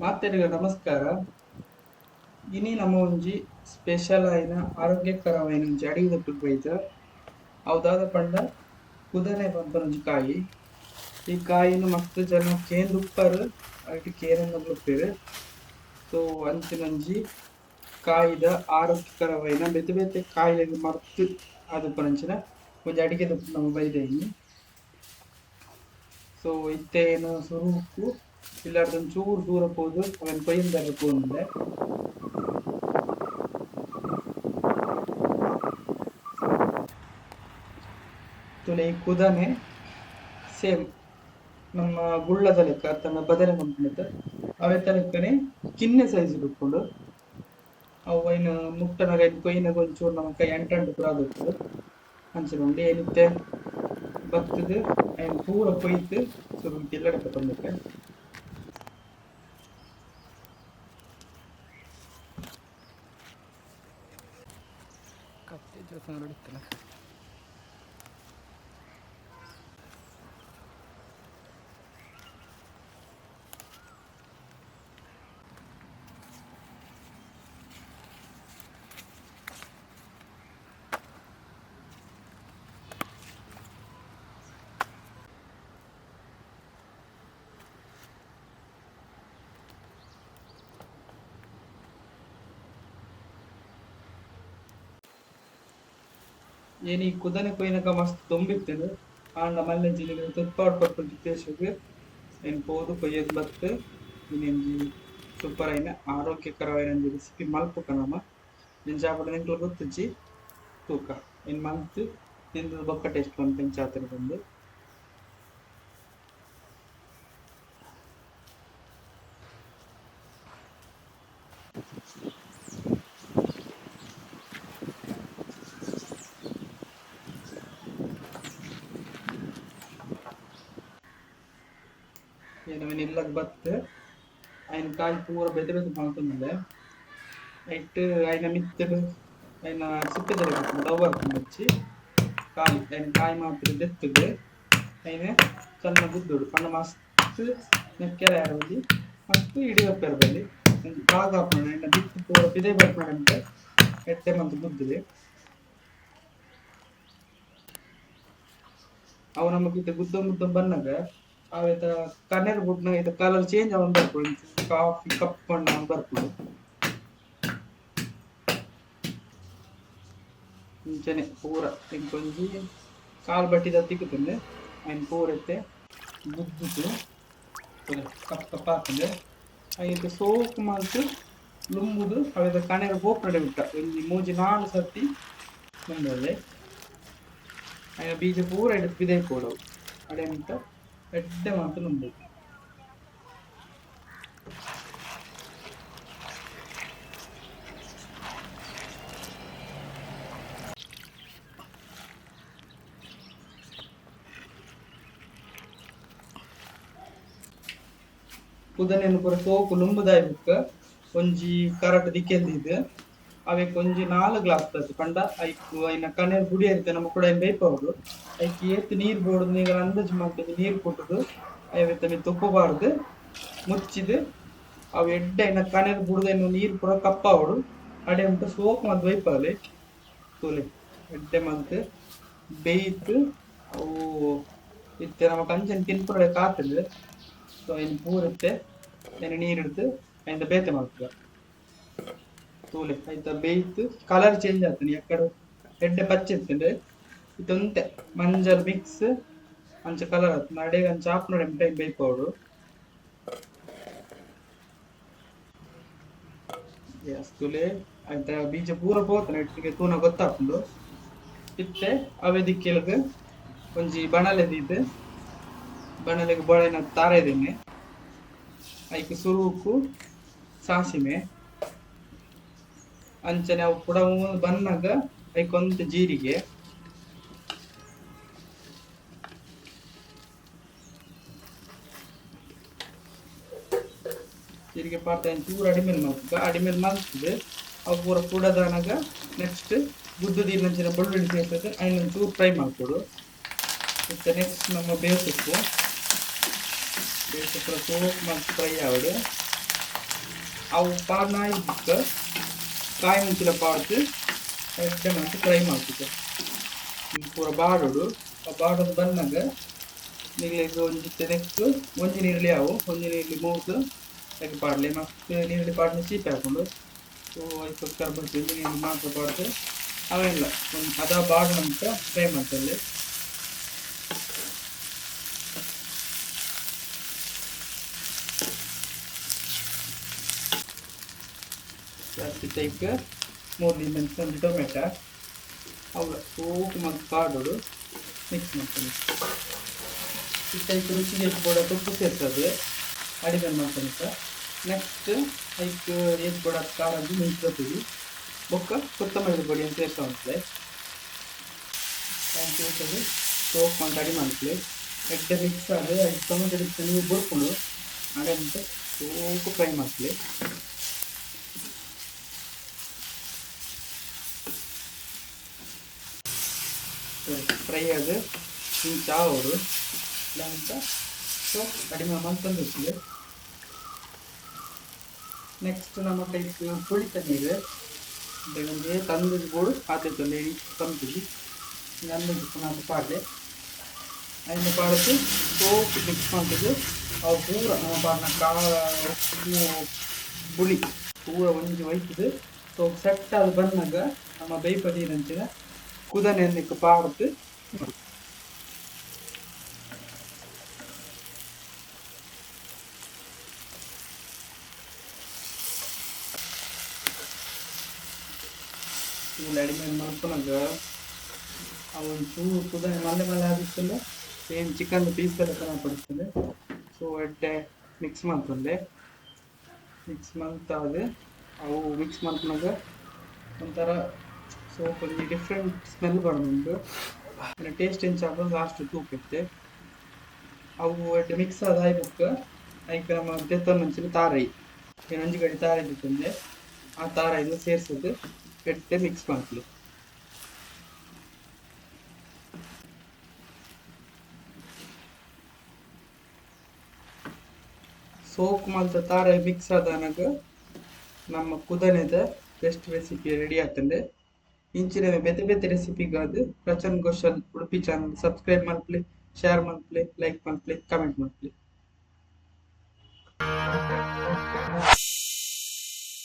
ಮಾತೆರಿಗ ನಮಸ್ಕಾರ. ಇನಿ ನಮ್ಮ ಒಂಜಿ ಸ್ಪೆಷಲ್ ಆಯ್ನ ಆರೋಗ್ಯಕರವಾಯಿನ ಒಂಜಿ ಅಡಿಗೆ ಬೈತ. ಅವದಾದ ಪಂಡ ಕುದನೆ ಒಂಜಿ ಕಾಯಿ. ಈ ಕಾಯಿನ ಮಸ್ತ್ ಜನ ಕೇಂದ್ರ ಉಪ್ಪರ್ ಅಟ್ಟು ಕೇರಂಗ ಬರ್ಪೇರು ಸೊ ಅಂಚಿನೊಂಜಿ ಕಾಯಿದ ಆರೋಗ್ಯಕರವಾಯಿನ ಬೆತೆ ಬೆತೆ ಕಾಯಿಲೆಗೆ ಮರ್ತು ಆದಪ್ಪನಂಚಿನ ಒಂಜಿ ಅಡಿಗೆ ನಮ್ಮ ಬೈದೇನಿ ಸೊ ಇತ್ತೇನು ಸುರುಕು ಇಲ್ಲಾರ್ದೊಂದು ಚೂರು ದೂರ ಹೋದು ಅವನ್ ಕೊಯ್ಯಿಂದಾಗ ಪೋಂದೆ ತುಲೆ ಈ ಕುದನೆ ಸೇಮ್ ನಮ್ಮ ಗುಳ್ಳದ ಲೆಕ್ಕ ತನ್ನ ಬದನೆ ಮಂತ್ನಿದ್ದ ಅವೇ ತನಕನೆ ಕಿನ್ನೆ ಸೈಜ್ ಬಿಟ್ಕೊಂಡು ಅವು ಏನು ಮುಟ್ಟನಾಗ ಇದು ಕೊಯ್ಯಿನಾಗ ಒಂಚೂರು ನಮ್ಮ ಕೈ ಎಂಟಂಟು ಪುರ ಆಗುತ್ತೆ ಅಂಚಿನುಂಡು ಏನಿತ್ತೆ ಬರ್ತದೆ ಏನು ಪೂರ ಕೊಯ್ತು ಸುರು ತಿಲ್ಲಡಕ್ಕೆ ತಂದಕ್ಕೆ Terus, yang. ಏನು ಈ ಕುದನಕ್ಕೆ ಕೊಯ್ನಾಗ ಮಸ್ತ್ ತುಂಬಿತ್ತೇನೆ ಆಂಡ ಮಲ್ಲೆ ಜಿಲಿಗೆ ತುತ್ತಾಡ್ ಕೊಟ್ಕೊಂಡು ದೇಶಕ್ಕೆ నేను పోదు కొయ్యేది బతు నేను సూపర్ అయిన ఆరోగ్యకరమైన రెసిపీ మలుపుకున్నామా. నేను చేపడ ఇంట్లో గుర్తించి తూక. నేను మంత్ నేను ఒక్క టెస్ట్ పంపించాతను ముందు Thank ಅವನು ಇಲ್ಲಕ್ಕೆ ಬತ್ತು. ಅವನ ಕಾಯಿ ಪೂರ ಬೆದ. ಬೆದ ಮಾಡ್ಕೊಂಡೆ ಐಟ್ ಆಯ್ನ ಮಿತ್ತಲು ಆಯ್ನ ಸುಕ್ಕದಲ್ಲಿ ಡವರ್ ಹಚ್ಚಿ ಕಾಯಿ ಆಯ್ನ ಕಾಯಿ ಮಾತ್ರ ಬೆತ್ತದೆ ಆಯ್ನ ಚೆನ್ನ ಗುದ್ದುಡು ಪಂಡ ಮಸ್ತ್ ನೆಕ್ಕೆಲ ಯಾರಲ್ಲಿ ಮಸ್ತ್ ಇಡೀ ಒಪ್ಪೆರಲ್ಲಿ ಕಾಗ ಹಾಕೊಂಡು ಆಯ್ನ ಬಿತ್ತು ಪೂರ ಬಿದೆ ಬರ್ಬೇಕಂತ ಎಟ್ಟೆ ಮತ್ತು ಗುದ್ದಿದೆ ಅವು ನಮಗೆ ಗುದ್ದ ಮುದ್ದ ಬಂದಾಗ ಅವೇತ ಕಣ್ಣೆರ್ ಬುಡ್ನ ಇದು ಕಲರ್ ಚೇಂಜ್ ಅವನ್ ಬರ್ಕೊಡು ಕಾಫಿ ಕಪ್ ಬಣ್ಣ ಅವನ್ ಬರ್ಕೊಡು ಮುಂಚೆನೆ ಪೂರ ಇಂಕೊಂಜಿ ಕಾಲ್ ಬಟ್ಟಿದ ತಿಕ್ಕುತ್ತಂದೆ ఆయన ಪೂರತ್ತೆ ಬುದ್ದಿತ್ತು ಕಪ್ ಕಪ್ ಹಾಕಂದೆ ಐದು ಸೋಕು ಮಾತು ಲುಂಬುದು ಅವೇದ ಕಣೆರ ಹೋಪ್ ನಡೆ ಬಿಟ್ಟ ಒಂಜಿ ಮೂಜಿ ನಾಲ್ ಸರ್ತಿ ಮುಂದೆ ఆయన ಬೀಜ ಪೂರ ಹಿಡಿದು ಬಿದೆ ಕೊಡವು ಅಡೆ ಎಟ್ಟೆ ಮಾತು ನಂಬು ಉದಾಹರಣೆ ಕೊರಕು ಕುಲುಂಬದಾಯ್ಬೇಕು ಒಂಜಿ ಕಾರಟ್ ದಿಕ್ಕೆ ಇದೆ ಅವೆ ಒಂಜಿ ನಾಲ್ ಗ್ಲಾಸ್ ತತ್ತು ಪಂಡ ಐಕ್ ಐನ ಕಣ್ಣೆ ಗುಡಿ ಇರುತ್ತೆ ನಮ್ಮ ಕೂಡ ಬೇಯ್ಪವ್ರು ಐಕ್ ಏತ್ ನೀರ್ ಬೋಡು ನೀಗ ಅಂದಾಜು ಮಾಡ್ತದೆ ನೀರ್ ಕೊಟ್ಟದು ಐವತ್ತ ಮಿ ತುಪ್ಪಬಾರ್ದು ಮುಚ್ಚಿದು ಅವು ಎಡ್ಡೆ ಐನ ಕಣ್ಣೆರ್ ಬುಡದೇನು ನೀರ್ ಪೂರ ಕಪ್ಪಾವಡು ಅಡೆ ಉಂಟು ಸೋಪ್ ಮದ್ ಬೈಪಾಲೆ ತೂಲೆ, ಎಡ್ಡೆ ಮಂತ್ ಬೇಯ್ತು ಅವು ಇತ್ತೆ, ನಮ್ಮ ಕಂಚನ್ ತಿನ್ಪುರಡೆ ಕಾತದೆ ಸೊ ಇನ್ನು ಪೂರತ್ತೆ ಏನು ನೀರಿಡ್ದು ಐಂದ ಬೇತೆ ಮಾಡ್ತದೆ ತೂಲೆ, ಆಯ್ತಾ? ಬೇಯ್ತು ಕಲರ್ ಚೇಂಜ್ ಆಗ್ತಾನೆ ಎಕಡೆ ಎಡ್ಡೆ ಪಚ್ಚೆ ಇರ್ತದೆ. ಇದೊಂತೆ ಮಂಜಲ್ ಮಿಕ್ಸ್ ಅಂಚ ಕಲರ್ ಆತು ಅಡೆಗೆ ಅಂಚ ಆಪ್ ನೋಡಿ ಟೈಮ್ ಬೇಯ್ಪೌಡು ಅಸ್ತುಲೆ ತುಲೆ. ಆಯ್ತಾ? ಬೀಜ ಪೂರ ಪೋತಾನೆ ಇಟ್ಟಿಗೆ ತೂನ ಗೊತ್ತಾಗ್ತದೆ? ಇತ್ತೆ ಅವೇ ದಿಕ್ಕೆಲ್ಗೆ ಒಂಜಿ ಬಣಲೆದಿದ್ದು ಬಣಲೆಗೆ ಬಳೆನ ತಾರೆದೇನೆ ಐಕ್ ಸುರುಕು ಸಾಸಿಮೆ ಅಂಚನೆ ಅವು ಪುಡ ಬಂದಾಗ ಅದಕ್ಕೊಂದು ಜೀರಿಗೆ. ಜೀರಿಗೆ ಪಾತ್ರ ಚೂರು ಅಡಿಮೇಲೆ ಮಾಡ್ತದ ಅಡಿಮೇಲೆ ಮಾಡ್ತದೆ ಅವು ಪೂರ ಪುಡದಾನಾಗ ನೆಕ್ಸ್ಟ್ ಗುದ್ದದ ನಂಚಿನ ಬೆಳ್ಳುಳ್ಳಿ ಸೇರ್ತದೆ ಅದನ್ನ ಚೂರು ಫ್ರೈ ಮಾಡ್ಕೊಡು. ಮತ್ತೆ ನೆಕ್ಸ್ಟ್ ನಮ್ಮ ಬೇಸಪ್ಪು. ಬೇಸಪ್ಪು ಸೋಪ್ ಮಾಡಿ ಫ್ರೈ ಆವಡು ಅವು ಪಾರ್ನಾಯಿ ಬಿಕ್ಕ ಕಾಯಿ ಮುಂಚಿನ ಪಾಡ್ದು ಎಷ್ಟೇ ಮಾಡಿ ಫ್ರೈ ಮಾಡ್ತಿದ್ದೆ ಪೂರ ಬಾಡೋಡು ಆ ಬಾಡೋದು ಬಂದಾಗ ನೀರಿಗೆ ಒಂಜಿ ತೆನೆಕ್ಕು ಒಂಜಿ ನೀರುಳ್ಳಿ ಅವು ಒಂಜಿ ನೀರುಳ್ಳಿ ಮೂಗು ಅದಕ್ಕೆ ಪಾಡಲಿ ಮತ್ತೆ ನೀರುಳ್ಳಿ ಪಾಡಿನ ಸೀಪೆ ಹಾಕೊಂಡು ಸೊ ಐದು ಕರ್ಬಿಟ್ಟು ಒಂಜಿ ನೀರು ಮಾತ್ರ ಪಾಡ್ದು ಅವೆಲ್ಲ ಒಂದು ಅದ ಬಾಡ ನಂತರ ಫ್ರೈ ಮಾಡ್ತೇನೆ ಜಾಸ್ತಿ ಟೈಪ್ ಮೂರರಿಂದ ಒಂದು ಟೊಮೆಟೊ. ಅವು ಸೂಪ್ ಮತ್ತು ಕಾಡೋಡು ಮಿಕ್ಸ್ ಮಾಡ್ತೀನಿ. ಈ ಟೈಪ್ ರುಚಿಗೆ ಬೋಡ ತುಪ್ಪು ಸೇರ್ತದೆ. ಅಡಿಗೆ ಮಾಡ್ತಾನೆ ಸರ್. ನೆಕ್ಸ್ಟ್ ಐಕ್ ಏನು ಕೂಡ ಖಾರದ್ದು ಮೆಣಸಿನ ಬೊಕ್ಕ ಕೊತ್ತಂಬರಿ ಪೊಡಿ ಅಂತ ಸೇರ್ತಾ ಉಂಟು ಸೇರ್ತದೆ ಸೋಪ್ ಮಾಡಿ ಅಡಿ ಮಾಡ್ತೀವಿ ಎಡ್ಡೆ ಮಿಕ್ಸ್ ಆದರೆ ಐದು ಟೊಮೆಟೊ ಮಿಕ್ಸ್ ನೀವು ಬರ್ಕೊಂಡು ಸೋಪು ಫ್ರೈ ಮಾಡ್ತೀವಿ ಫ್ರೈ ಅದು ಇಂಚ ಅವರು ಇಲ್ಲ ಅಂತ ಸೊ ಕಡಿಮೆ ಮಾಡ್ತಂದಿರ್ತೀವಿ ನೆಕ್ಸ್ಟ್ ನಮ್ಮ ಕೈಗೆ ಕುಳಿತ ನೀರು ಬೆಳಗ್ಗೆ ತಂದದ್ದು ಬೋಡು ಆದದ್ದು ಹೇಳಿ ತಂದಿದ್ವಿ ನಂದು ಪುನಃ ಪಾಡ್ಲೆ അതിന് പാടത്ത് സോപ്പ് മിക്സ് ಮಾಡ್ತಿದ್ದು ಅವು ಪೂರ ನಮ್ಮ ಪಾಡ್ನ ಕಾಳ ಉಪ್ಪು ಹುಳಿ ಪೂರ ಒಂಜಿ ಒಯ್ತದು ಸೊ ಸೆಟ್ ಅದು ಬಂದಾಗ ನಮ್ಮ ಕುದನೆ ಅನ್ನಕ್ಕೆ ಪಾಡ್ದು ಇವ್ಳು ಅಡಿಗೆ ಮಾಡ್ಕೊಳಗ ಅವನು ಚೂರು ಕುದನೆ ಮಲ್ಲೆ ಮಲ್ಲೆ ಆದಿತ್ತಲ್ಲ ಸೇಮ್ ಚಿಕನ್ ಪೀಸ್ ಎಲ್ಲ ಕನಪಡಿಸ್ತದೆ ಸೊ ಎಡ್ಡೆ ಮಿಕ್ಸ್ ಮಾಡ್ಕೊಂಡೆ. ಮಿಕ್ಸ್ ಮಾಡ್ತಾವೆ ಅವು ಮಿಕ್ಸ್ ಮಾಡ್ಕೊಂಡಾಗ ಒಂಥರ ಸೊ ಕೊಂಚ ಡಿಫ್ರೆಂಟ್ ಸ್ಮೆಲ್ ಬರೋದುಂಟು ಟೇಸ್ಟ್ ಏನು ಚಾಪ ಲಾಸ್ಟ್ ತೂಕಿತ್ತೆ ಅವು ಒಟ್ಟು ಮಿಕ್ಸ್ ಆದ ಬುಕ್ ಐಕ ನಮ್ಮ ದೆತ್ತ ಮಂಚಿನ ತಾರೈ ನಂಜಿ ಗಡಿ ತಾರೈ ತಂದೆ ಆ ತಾರೈನ ಸೇರಿಸೋದು ಕೆಟ್ಟೆ ಮಿಕ್ಸ್ ಮಾಡ್ತೀವಿ ಸೋಪ್ ಮಲ್ತ ತಾರೆ ಮಿಕ್ಸ್ ಆದನಗ ನಮ್ಮ ಕುದನೆದ ಬೆಸ್ಟ್ ರೆಸಿಪಿ ರೆಡಿ ಆಗ್ತದೆ ಇಂಚಿನ ಬೆತೆ ಬೆತೆ ರೆಸಿಪಿಗಾದ ರಚನ್ ಘೋಷಲ್ ಉಡುಪಿ ಚಾನಲ್ ಸಬ್ಸ್ಕ್ರೈಬ್ ಮಾಡ್ಲಿ ಶೇರ್ ಮಾಡ್ಲಿ ಲೈಕ್ ಮಾಡ್ಲಿ ಕಮೆಂಟ್ ಮಾಡ್ಲಿ